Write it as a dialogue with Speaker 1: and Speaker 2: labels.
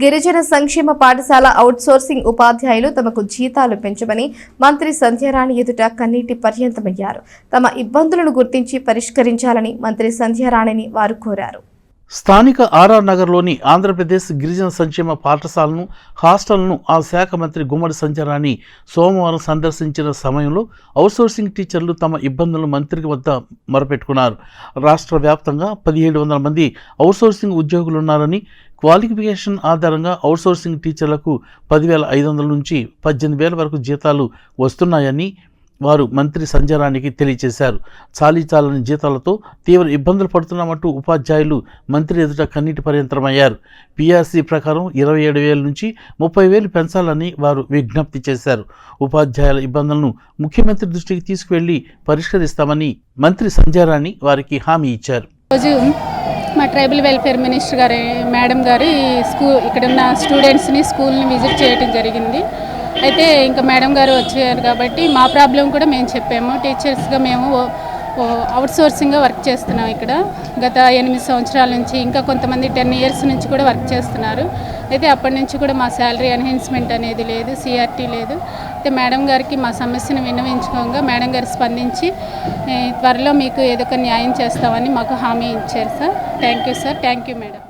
Speaker 1: గిరిజన సంక్షేమ పాఠశాల అవుట్సోర్సింగ్ ఉపాధ్యాయులు తమకు జీతాలు పెంచమని మంత్రి సంధ్యారాణి ఎదుట కన్నీటి పర్యంతమయ్యారు. తమ ఇబ్బందులను గుర్తించి పరిష్కరించాలని మంత్రి సంధ్యారాణిని వారు కోరారు.
Speaker 2: స్థానిక ఆర్ఆర్ నగర్లోని ఆంధ్రప్రదేశ్ గిరిజన సంక్షేమ పాఠశాలను హాస్టల్ను ఆ శాఖ మంత్రి గుమ్మడి సంచరాన్ని సోమవారం సందర్శించిన సమయంలో అవుట్సోర్సింగ్ టీచర్లు తమ ఇబ్బందులను మంత్రికి వద్ద మొరపెట్టుకున్నారు. రాష్ట్ర వ్యాప్తంగా పదిహేడు వందల మంది అవుట్సోర్సింగ్ ఉద్యోగులున్నారని క్వాలిఫికేషన్ ఆధారంగా అవుట్సోర్సింగ్ టీచర్లకు పదివేల ఐదు వందల నుంచి పద్దెనిమిది వేల వరకు జీతాలు వస్తున్నాయని వారు మంత్రి సంజయరానికి తెలియజేశారు. చాలీ చాలని జీతాలతో తీవ్ర ఇబ్బందులు పడుతున్నామంటూ ఉపాధ్యాయులు మంత్రి ఎదుట కన్నీటి పర్యంతరమయ్యారు. పీఆర్సీ ప్రకారం ఇరవై ఏడు వేల నుంచి ముప్పై వేలు పెంచాలని వారు విజ్ఞప్తి చేశారు. ఉపాధ్యాయుల ఇబ్బందులను ముఖ్యమంత్రి దృష్టికి తీసుకువెళ్ళి పరిష్కరిస్తామని మంత్రి సంజయరాణి వారికి హామీ ఇచ్చారు.
Speaker 3: మా ట్రైబల్ వెల్ఫేర్ మినిస్టర్ గారి మేడం గారి స్కూల్ ఇక్కడ ఉన్న స్టూడెంట్స్ని స్కూల్ని విజిట్ చేయడం జరిగింది. అయితే ఇంకా మేడం గారు వచ్చారు కాబట్టి మా ప్రాబ్లం కూడా మేము చెప్పాము. టీచర్స్గా మేము అవుట్ సోర్సింగ్గా వర్క్ చేస్తున్నాం ఇక్కడ. గత ఎనిమిది సంవత్సరాల నుంచి ఇంకా కొంతమంది టెన్ ఇయర్స్ నుంచి కూడా వర్క్ చేస్తున్నారు. అయితే అప్పటి నుంచి కూడా మా శాలరీ ఎన్హెన్స్మెంట్ అనేది లేదు సిఆర్టీ లేదు. అయితే మేడం గారికి మా సమస్యను విన్నవించుకోగా మేడం గారు స్పందించి త్వరలో మీకు ఏదో ఒక న్యాయం చేస్తామని మాకు హామీ ఇచ్చారు sir. Thank you sir thank you madam